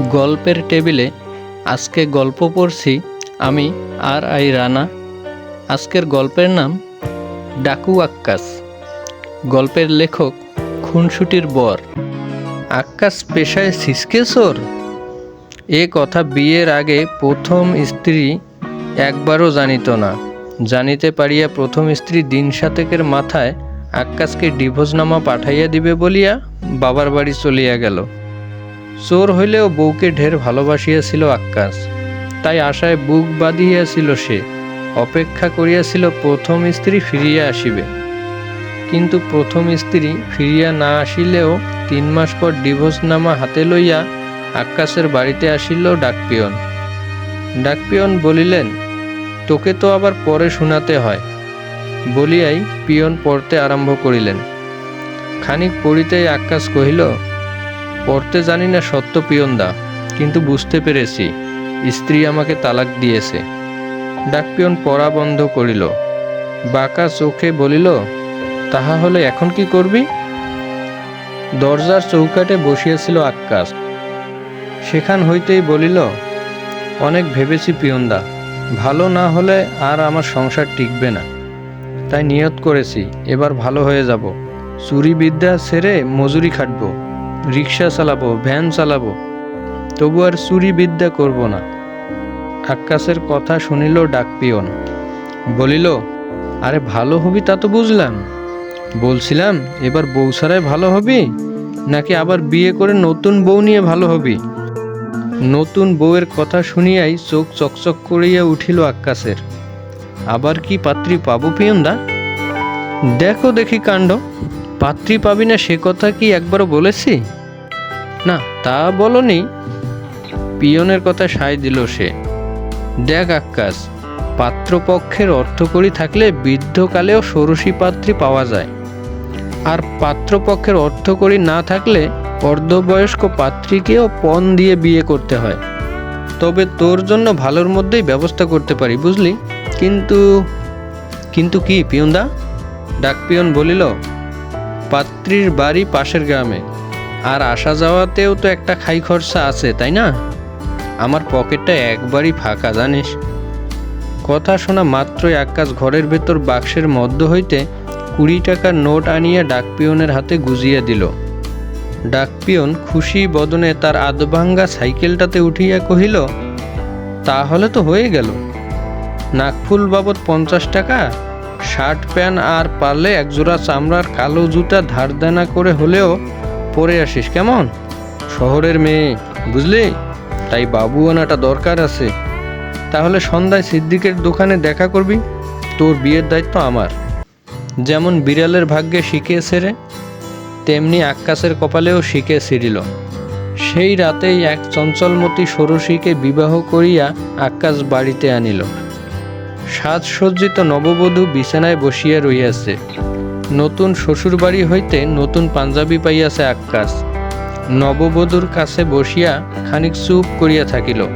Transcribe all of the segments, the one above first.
গল্পের টেবিলে আজকে গল্প পড়ছি আমি আর আই রানা। আজকের গল্পের নাম ডাকু আক্কাস। গল্পের লেখক খুনসুটির বর। আক্কাস পেশায় সিসকেশর এ কথা বিয়ের আগে প্রথম স্ত্রী একবারও জানিত না। জানিতে পারিয়া প্রথম স্ত্রী দিন সাতেকের মাথায় আক্কাসকে ডিভোর্সনামা পাঠাইয়া দিবে বলিয়া বাবার বাড়ি চলিয়া গেল। চোর হইলেও বউকে ঢের ভালোবাসিয়াছিল আক্কাস তাই আশায় বুক বাঁধিয়াছিল সে, অপেক্ষা করিয়াছিল প্রথম স্ত্রী ফিরিয়া আসিবে। কিন্তু প্রথম স্ত্রী ফিরিয়া না আসিলেও তিন মাস পর ডিভোর্স নামা হাতে লইয়া আক্কাসের বাড়িতে আসিল ডাকপিয়ন। ডাকপিয়ন বলিলেন, তোকে তো আবার পরে শোনাতে হয়। বলিয়াই পিয়ন পড়তে আরম্ভ করিলেন। খানিক পড়িতেই আক্কাস কহিল পড়তে জানি না সত্য পিয়নদা, কিন্তু বুঝতে পেরেছি, স্ত্রী আমাকে তালাক দিয়েছে। ডাকপিয়ন পড়া বন্ধ করিল। বাঁকা চোখে বলিল, তাহা হলে এখন কি করবি? দরজার চৌকাটে বসিয়াছিল আক্কাস সেখান হইতেই বলিল, অনেক ভেবেছি পিয়নদা, ভালো না হলে আর আমার সংসার টিকবে না। তাই নিয়ত করেছি, এবার ভালো হয়ে যাব। চুরি বিদ্যা সেরে মজুরি খাটবো। রিক্সা চালাবো, ভ্যান চালাবো, তবু আর চুরি বিদ্যা করব না। আক্কাসের কথা শুনিল ডাকপিয়ন বলিল, আরে ভালো হবি তা তো বুঝলাম। বলছিলাম, এবার বউ ছাড়াই ভালো হবি, নাকি আবার বিয়ে করে নতুন বউ নিয়ে ভালো হবি? নতুন বউয়ের কথা শুনিয়াই চোখ চকচক করিয়া উঠিল আক্কাসের আবার কি পাত্রী পাবো পিয়নদা? দেখো দেখি কাণ্ড। পাত্রী পাবি না সে কথা কি একবারও বলেছি? না, তা বলনি। পিয়নের কথা সায় দিল সে। দেখ আক্কাস, পাত্রপক্ষের অর্থকরী থাকলে বৃদ্ধকালেও ষোড়শী পাত্রী পাওয়া যায়। আর পাত্রপক্ষের অর্থকরী না থাকলে অর্ধবয়স্ক পাত্রীকেও পণ দিয়ে বিয়ে করতে হয়। তবে তোর জন্য ভালোর মধ্যেই ব্যবস্থা করতে পারি, বুঝলি? কিন্তু কিন্তু কি, পিয়নদা? ডাক পিয়ন বলিল পাত্রীর বাড়ি পাশের গ্রামে। আর আসা যাওয়াতেও তো একটা খাই খরচা আছে, তাই না? আমার পকেটটা একবারই ফাঁকা, জানিস। কথা শোনা মাত্রই আকাশ ঘরের ভেতর বাক্সের মধ্য হইতে কুড়ি টাকার নোট আনিয়া ডাকপিয়নের হাতে গুজিয়া দিল। ডাকপিয়ন খুশি বদনে তার আধভাঙ্গা সাইকেলটাতে উঠিয়া কহিল, তাহলে তো হয়ে গেল। নাকফুল বাবদ পঞ্চাশ টাকা? শার্ট প্যান্ট আর পারলে একজোড়া চামড়ার কালো জুতা ধার দেনা করে হলেও পরে আসিস, কেমন? শহরের মেয়ে, বুঝলি? তাই বাবু আনাটা দরকার আছে। তাহলে সন্ধ্যায় সিদ্দিকের দোকানে দেখা করবি। তোর বিয়ের দায়িত্ব আমার। যেমন বিড়ালের ভাগ্যে শিখে সেরে তেমনি আক্কাসের কপালেও শিখে সিরিল সেই রাতেই এক চঞ্চলমতি ষোড়শীকে বিবাহ করিয়া আক্কাস বাড়িতে আনিল। সাজসজ্জিত নববধূ বিছানায় বসিয়া রইয়াছে নতুন শ্বশুরবাড়ি হইতে নতুন পাঞ্জাবি পাইয়াছে আক্কাস নববধূর কাছে বসিয়া খানিক চুপ করিয়া থাকিল।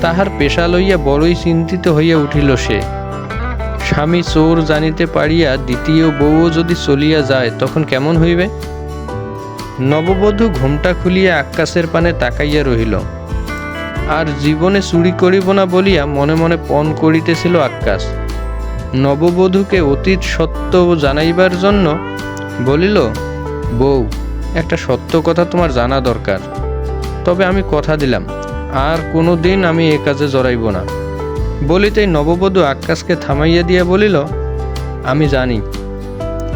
তাহার পেশা লইয়া বড়ই চিন্তিত হইয়া উঠিল সে। স্বামী চোর জানিতে পারিয়া দ্বিতীয় বউও যদি চলিয়া যায়, তখন কেমন হইবে? নববধূ ঘোমটা খুলিয়া আকাশের পানে তাকাইয়া রহিল। আর জীবনে চুরি করিব না বলিয়া মনে মনে পণ করিতেছিল আকাশ নববধূকে অতীত সত্য জানাইবার জন্য বলিল, বউ, একটা সত্য কথা তোমার জানা দরকার। তবে আমি কথা দিলাম, আর কোনো দিন আমি এ কাজে জড়াইব না। বলিতেই নববধূ আকাশকে থামাইয়া দিয়া বলিল, আমি জানি,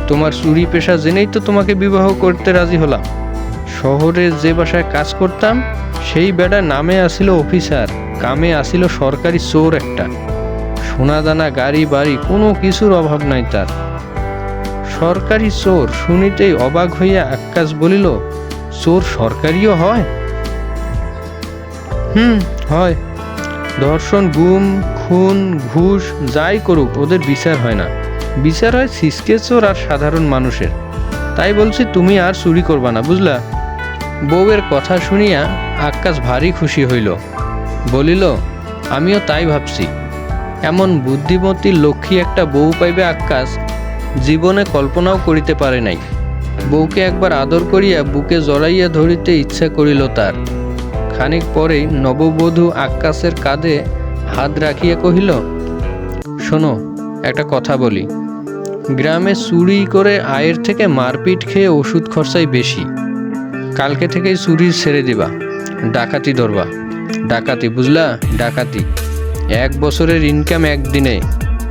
তোমার চুরি পেশা জেনেই তো তোমাকে বিবাহ করতে রাজি হলাম। শহরে যে বাসায় কাজ করতাম সেই বেড়া নামে আসিল অফিসার, কামে আসিল সরকারি চোর একটা। সোনাদানা গাড়ি বাড়ি কোনো কিছুর অভাব নাই তার। সরকারি চোর শুনিতেই অবাক হইয়া আকাশ বলিল, চোর সরকারিও হয়? হুম, হয়। ধর্ষণ, গুম, খুন, ঘুষ, যাই করুক, ওদের বিচার হয় না। বিচার হয় সিসকে চোর আর সাধারণ মানুষের। তাই বলছি, তুমি আর চুরি করবা না, বুঝলা? বউয়ের কথা শুনিয়া আকাশ ভারী খুশি হইল। বলিল, আমিও তাই ভাবছি। এমন বুদ্ধিমতী লক্ষ্মী একটা বউ পাইবে আকাশ, জীবনে কল্পনাও করিতে পারে নাই। বউকে একবার আদর করিয়া বুকে জড়াইয়া ধরিতে ইচ্ছা করিল তার। খানিক পরেই নববধূ আকাশের কাঁধে হাত রাখিয়া কহিল, শোনো, একটা কথা বলি। গ্রামে চুরি করে আয়ের থেকে মারপিট খেয়ে ওষুধ খরচাই বেশি। কালকে থেকেই চুরি ছেড়ে দিবা। ডাকাতি ধরবা। ডাকাতি, বুঝলা? ডাকাতি। এক বছরের ইনকাম একদিনে।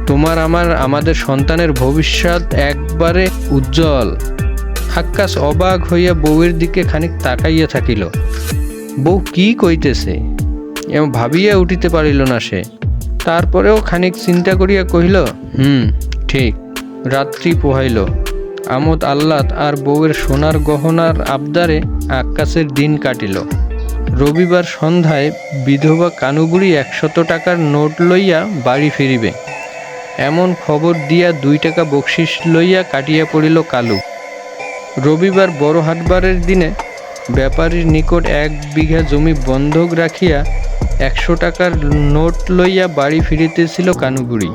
তোমার, আমার, আমাদের সন্তানের ভবিষ্যৎ একবারে উজ্জ্বল। আকাশ অবাক হইয়া বউয়ের দিকে খানিক তাকাইয়া থাকিল। বউ কি কইতেছে? এমন ভাবিয়া উঠিতে পারিল না সে। তারপরেও খানিক চিন্তা করিয়া কহিল, হুম, ঠিক। রাত্রি পোহাইল। আমোদ আহ্লাদ আর বউয়ের সোনার গহনার আবদারে আকাশের দিন কাটিল। রবিবার সন্ধ্যায় বিধবা কানুবুড়ি একশত টাকার নোট লইয়া বাড়ি ফিরিবে। এমন খবর দিয়া দুই টাকা বকশিস লইয়া কাটিয়া পড়িল কালু। রবিবার বড় হাটবারের দিনে ব্যাপারীর নিকট এক বিঘা জমি বন্ধক রাখিয়া একশো টাকার নোট লইয়া বাড়ি ফিরিতেছিল কানুবুড়ি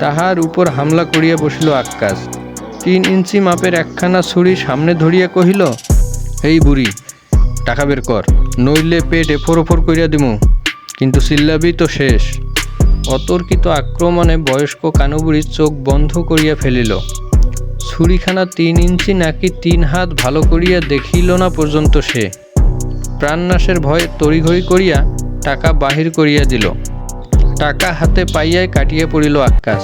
তাহার উপর হামলা করিয়া বসিল আক্কাস তিন ইঞ্চি মাপের একখানা ছুরি সামনে ধরিয়া কহিল এই বুড়ি, টাকা বের কর, নইলে পেট এফোর ওফোর করিয়া দিমু। কিন্তু চিল্লাবি তো শেষ। অতর্কিত আক্রমণে বয়স্ক কানুবুড়ি চোখ বন্ধ করিয়া ফেলিল। ছুরিখানা তিন ইঞ্চি নাকি তিন হাত ভালো করিয়া দেখিল না পর্যন্ত সে। প্রাণনাশের ভয়ে তড়িঘড়ি করিয়া টাকা বাহির করিয়া দিল। টাকা হাতে পাইয়াই কাটিয়া পড়িল আকাশ।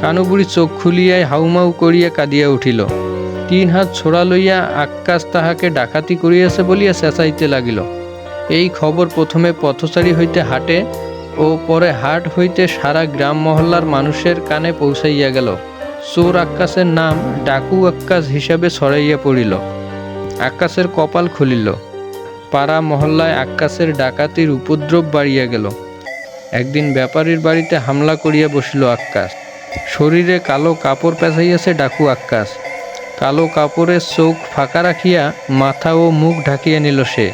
কানুবুড়ি চোখ খুলিয়াই হাউমাউ করিয়া কাঁদিয়া উঠিল। তিন হাত ছোড়া লইয়া আকাশ তাহাকে ডাকাতি করিয়াছে বলিয়া চেঁচাইতে লাগিল। এই খবর প্রথমে পথচারী হইতে হাটে ও পরে হাট হইতে সারা গ্রাম মহল্লার মানুষের কানে পৌঁছাইয়া গেল। চোর আকাশের নাম ডাকু আকাশ হিসাবে ছড়াইয়া পড়িল। আকাশের কপাল খুলিল। পাড়া মহল্লায় আকাশের ডাকাতির উপদ্রব বাড়িয়া গেল। একদিন ব্যাপারীর বাড়িতে হামলা করিয়া বসিল আকাশ। শরীরে কালো কাপড় পেঁচাইয়াছে ডাকু আকাশ কালো কাপড়ের চোখ ফাঁকা রাখিয়া মাথা ও মুখ ঢাকিয়া নিল সে।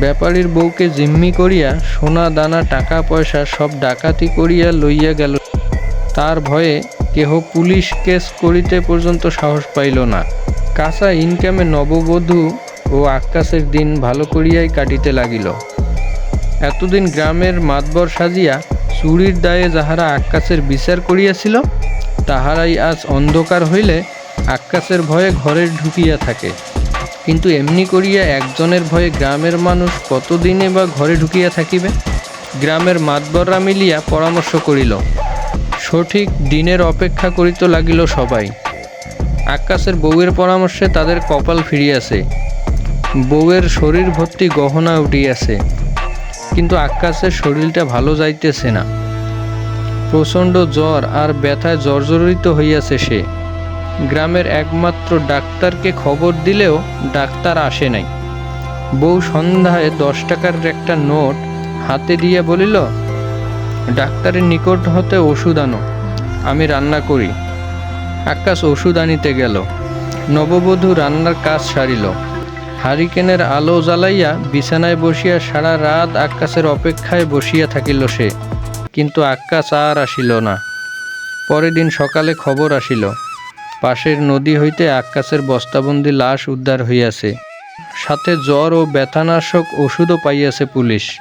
ব্যাপারীর বউকে জিম্মি করিয়া সোনা, দানা, টাকা, পয়সা সব ডাকাতি করিয়া লইয়া গেল। তার ভয়ে কেহ পুলিশ কেস করিতে পর্যন্ত সাহস পাইল না। কাঁচা ইনকামে নববধূ ও আকাশের দিন ভালো করিয়াই কাটিতে লাগিল। এতদিন গ্রামের মাতবর সাজিয়া চুরির দায়ে যাহারা আকাশের বিচার করিয়াছিল, তাহারাই আজ অন্ধকার হইলে আকাশের ভয়ে ঘরে ঢুকিয়া থাকে। কিন্তু এমনি করিয়া একজনের ভয়ে গ্রামের মানুষ কতদিনে বা ঘরে ঢুকিয়া থাকিবে? গ্রামের মাতবররা মিলিয়া পরামর্শ করিল। সঠিক দিনের অপেক্ষা করিতে লাগিল সবাই। আকাশের বউয়ের পরামর্শে তাদের কপাল ফিরিয়াছে। বউয়ের শরীর ভর্তি গহনা উঠিয়াছে। কিন্তু আকাশের শরীরটা ভালো যাইতেছে না। প্রচণ্ড জ্বর আর ব্যথায় জর্জরিত হইয়াছে সে। গ্রামের একমাত্র ডাক্তারকে খবর দিলেও ডাক্তার আসে নাই। বউ সন্ধ্যায় দশ টাকার একটা নোট হাতে দিয়ে বলিল, ডাক্তারের নিকট হতে ওষুধ আনো, আমি রান্না করি। আকাশ ওষুধ আনিতে গেল। নববধূ রান্নার কাজ সারিল। হারিকেনের আলো জ্বালাইয়া বিছানায় বসিয়া সারা রাত আকাশের অপেক্ষায় বসিয়া থাকিল সে। কিন্তু আকাশ আর আসিল না। পরের দিন সকালে খবর আসিল, পাশের নদী হইতে আকাশের বস্তাবন্দি লাশ উদ্ধার হইয়াছে। সাথে জ্বর ও ব্যথানাশক ওষুধও পাইয়াছে পুলিশ।